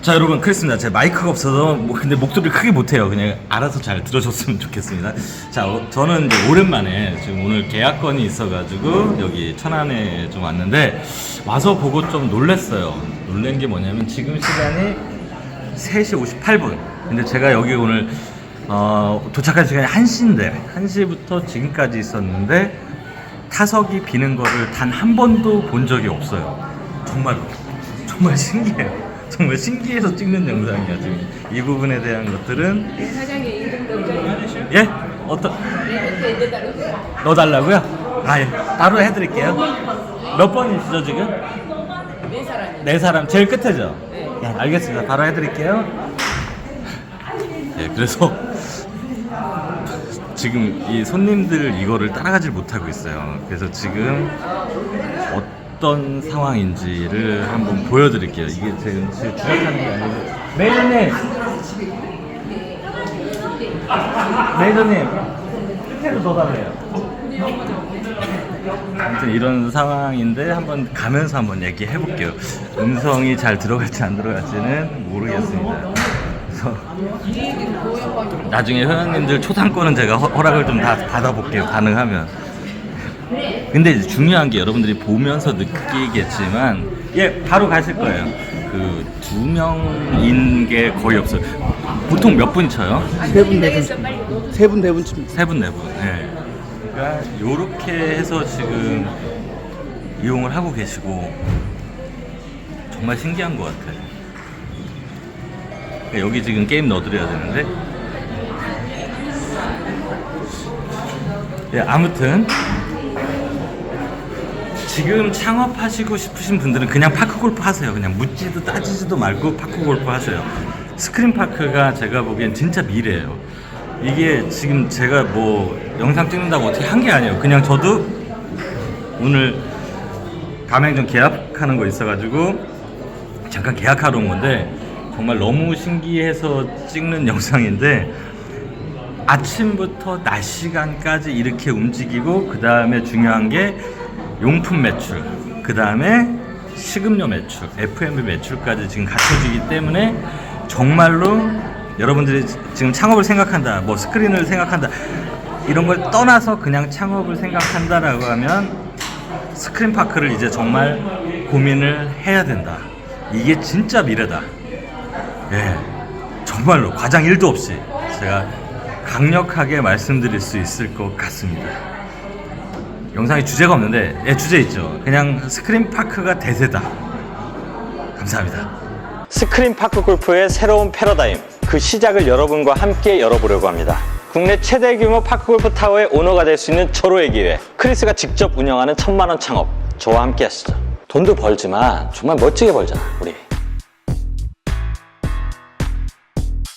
자 여러분 그렇습니다. 제 마이크가 없어서 뭐 근데 목소리를 크게 못해요. 그냥 알아서 잘 들어줬으면 좋겠습니다. 자 어, 저는 이제 오랜만에 지금 오늘 계약건이 있어가지고 여기 천안에 좀 왔는데 와서 보고 좀 놀랬어요. 놀란 게 뭐냐면 지금 시간이 3시 58분. 근데 제가 여기 오늘 어, 도착한 시간이 1시인데 1시부터 지금까지 있었는데 타석이 비는 거를 단 한 번도 본 적이 없어요. 정말로. 정말 신기해요. 정말 신기해서 찍는 영상이야 지금 이 부분에 대한 것들은 네, 사장님 없죠? 예 어떤 네, 넣어달라고요? 아 예, 따로 해드릴게요. 몇 번이시죠 지금? 네 사람이. 네 사람 제일 끝에죠? 네. 네, 알겠습니다. 바로 해드릴게요. 네, 그래서 지금 이 손님들 이거를 따라가질 못하고 있어요. 그래서 지금 어떤 상황인지를 한번 보여드릴게요. 이게 지금 제 주작하는 게 아니고 매니저님, 매니저님 끝에도 넣어달래요. 아무튼 이런 상황인데 한번 가면서 한번 얘기해 볼게요. 음성이 잘 들어갈지 안 들어갈지는 모르겠습니다. 그래서 나중에 회원님들 초상권은 제가 허, 허락을 좀 다 받아볼게요. 가능하면. 근데 이제 중요한 게 여러분들이 보면서 느끼겠지만 예 바로 가실 거예요. 그 두 명인 게 거의 없어요. 보통 몇 분이 쳐요? 세분 네분 세분 네분 칩니다. 세 분, 네 분. 예. 그러니까 요렇게 해서 지금 이용을 하고 계시고 정말 신기한 것 같아요. 그러니까 여기 지금 게임 넣어드려야 되는데 예, 아무튼 지금 창업하시고 싶으신 분들은 그냥 파크 골프 하세요. 그냥 묻지도 따지지도 말고 파크 골프 하세요. 스크린 파크가 제가 보기엔 진짜 미래예요. 이게 지금 제가 뭐 영상 찍는다고 어떻게 한 게 아니에요. 그냥 저도 오늘 가맹점 계약하는 거 있어가지고 잠깐 계약하러 온 건데 정말 너무 신기해서 찍는 영상인데 아침부터 낮 시간까지 이렇게 움직이고 그 다음에 중요한 게 용품 매출 그 다음에 식음료 매출 F&B 매출까지 지금 갖춰지기 때문에 정말로 여러분들이 지금 창업을 생각한다 뭐 스크린을 생각한다 이런 걸 떠나서 그냥 창업을 생각한다라고 하면 스크린 파크를 이제 정말 고민을 해야 된다 이게 진짜 미래다 예, 정말로 과장 1도 없이 제가 강력하게 말씀드릴 수 있을 것 같습니다. 영상에 주제가 없는데, 예, 주제 있죠. 그냥 스크린 파크가 대세다. 감사합니다. 스크린 파크 골프의 새로운 패러다임 그 시작을 여러분과 함께 열어보려고 합니다. 국내 최대 규모 파크 골프 타워의 오너가 될 수 있는 절호의 기회. 크리스가 직접 운영하는 천만 원 창업. 저와 함께 하시죠. 돈도 벌지만 정말 멋지게 벌잖아, 우리.